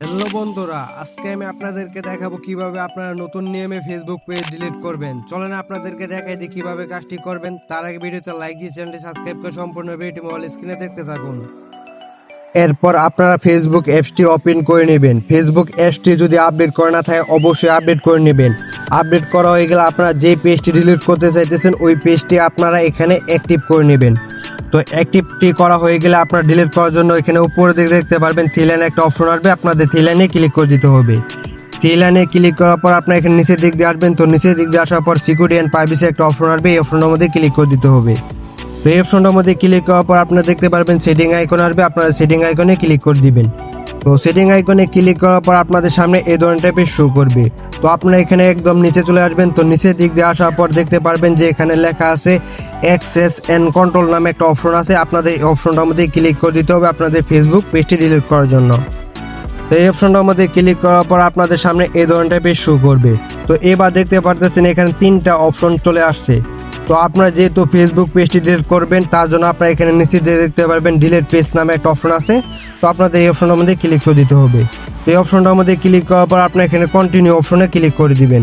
Hello বন্ধুরা, আজকে আমি আপনাদেরকে দেখাবো কীভাবে আপনারা নতুন নিয়মে ফেসবুক পেজ ডিলিট করবেন। চলেন আপনাদেরকে দেখাই দিই কীভাবে কাজটি করবেন। তার আগে ভিডিওতে লাইক দিয়ে চ্যানেলটি সাবস্ক্রাইব করে সম্পূর্ণ ভিডিওটি মোবাইল স্ক্রিনে দেখতে থাকুন। এরপর আপনারা ফেসবুক অ্যাপসটি ওপেন করে নেবেন। ফেসবুক অ্যাপসটি যদি আপডেট করা না থাকে, অবশ্যই আপডেট করে নেবেন। আপডেট করা হয়ে গেলে আপনারা যে পেজটি ডিলিট করতে চাইতেছেন, ওই পেজটি আপনারা এখানে অ্যাক্টিভ করে নেবেন। তো অ্যাক্টিভটি করা হয়ে গেলে আপনার ডিলিট করার জন্য এখানে উপরে দিকে দেখতে পারবেন থ্রি লাইনে একটা অপশন আসবে। আপনাদের থ্রি লাইনে ক্লিক করে দিতে হবে। থ্রি লাইনে ক্লিক করার পর আপনার এখানে নিচের দিক দিয়ে আসবেন। তো নিচের দিক দিয়ে আসার পর সিকিউরিটি অ্যান্ড প্রাইভেসি একটা অপশন আসবে। এই অপশনের মধ্যে ক্লিক করে দিতে হবে। তো এই অপশনটার মধ্যে ক্লিক করার পর আপনারা দেখতে পারবেন সেটিং আইকন আসবে। আপনারা সেটিং আইকনে ক্লিক করে দিবেন। সেটিং আইকনে ক্লিক করার পর আপনাদের সামনে এই ধরনের টাইপের শো করবে। তো আপনারা এখানে একদম নিচে চলে আসবেন, তো নিচের দিক দিয়ে আসার পর দেখতে পারবেন যে এখানে লেখা আছে অ্যাক্সেস অ্যান্ড কন্ট্রোল নামে একটা অপশন আছে। আপনাদের এই অপশনটার মধ্যে ক্লিক করে দিতে হবে আপনাদের ফেসবুক পেজটি ডিলিট করার জন্য। তো এই অপশনটার মধ্যে ক্লিক করার পর আপনাদের সামনে এই ধরনের টাইপের শো করবে। তো এবার দেখতে পারতেছেন এখানে তিনটা অপশন চলে আসছে। তো আপনারা যেহেতু ফেসবুক পেজটি ডিলিট করবেন, তার জন্য আপনারা এখানে নিচে দেখতে পারবেন ডিলিট পেজ নামে একটা অপশন আছে। তো আপনাদের এই অপশনটার মধ্যে ক্লিক করে দিতে হবে। তো এই অপশনটার মধ্যে ক্লিক করার পর আপনারা এখানে কন্টিনিউ অপশনে ক্লিক করে দিবেন।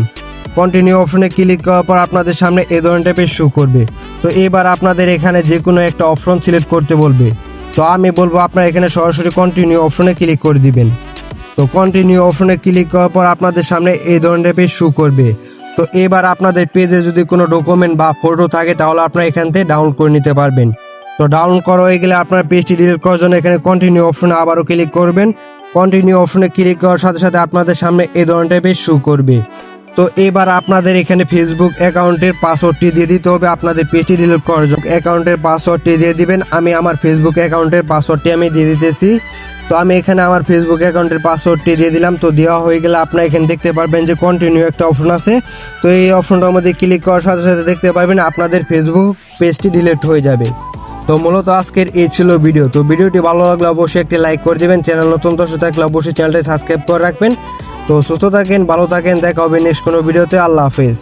কন্টিনিউ অপশনে ক্লিক করার পর আপনাদের সামনে এই ধরনের টাইপের শো করবে। তো এবার আপনাদের এখানে যে কোনো একটা অপশন সিলেক্ট করতে বলবে। তো আমি বলব আপনারা এখানে সরাসরি কন্টিনিউ অপশনে ক্লিক করে দিবেন। তো কন্টিনিউ অপশনে ক্লিক করার পর আপনাদের সামনে এই ধরনের পেজ শো করবে। তো এবার আপনাদের পেজে যদি কোনো ডকুমেন্ট বা ফটো থাকে, তাহলে আপনারা এখান থেকে ডাউনলোড করে নিতে পারবেন। তো ডাউনলোড করা হয়ে গেলে আপনার পেজটি ডিলিট করার জন্য এখানে কন্টিনিউ অপশনে আবারও ক্লিক করবেন। কন্টিনিউ অপশনে ক্লিক করার সাথে সাথে আপনাদের সামনে এই ধরনের পেজ শো করবে। তো এবার আপনাদের এখানে ফেসবুক অ্যাকাউন্টের পাসওয়ার্ডটি দিয়ে দিতে হবে। আপনাদের পেজটি ডিলিট করার জন্য অ্যাকাউন্টের পাসওয়ার্ডটি দিয়ে দিবেন। আমি আমার ফেসবুক অ্যাকাউন্টের পাসওয়ার্ডটি আমি দিয়ে দিতেছি। তো আমি এখানে আমার ফেসবুক অ্যাকাউন্টের পাসওয়ার্ডটি দিয়ে দিলাম। তো দেওয়া হয়ে গেলে আপনারা এখানে দেখতে পারবেন যে কন্টিনিউ একটা অপশন আছে। তো এই অপশনটার মধ্যে ক্লিক করার সাথে সাথে দেখতে পারবেন আপনাদের ফেসবুক পেজটি ডিলিট হয়ে যাবে। তো মূলত আজকের এই ছিল ভিডিও তো ভিডিওটি ভালো লাগলে অবশ্যই একটি লাইক করে দেবেন। চ্যানেল নতুন দর্শক থাকলে অবশ্যই চ্যানেলটি সাবস্ক্রাইব করে রাখবেন। তো সুস্থ থাকেন, ভালো থাকেন, দেখা হবে নেক্সট কোনো ভিডিওতে আল্লাহ হাফেজ।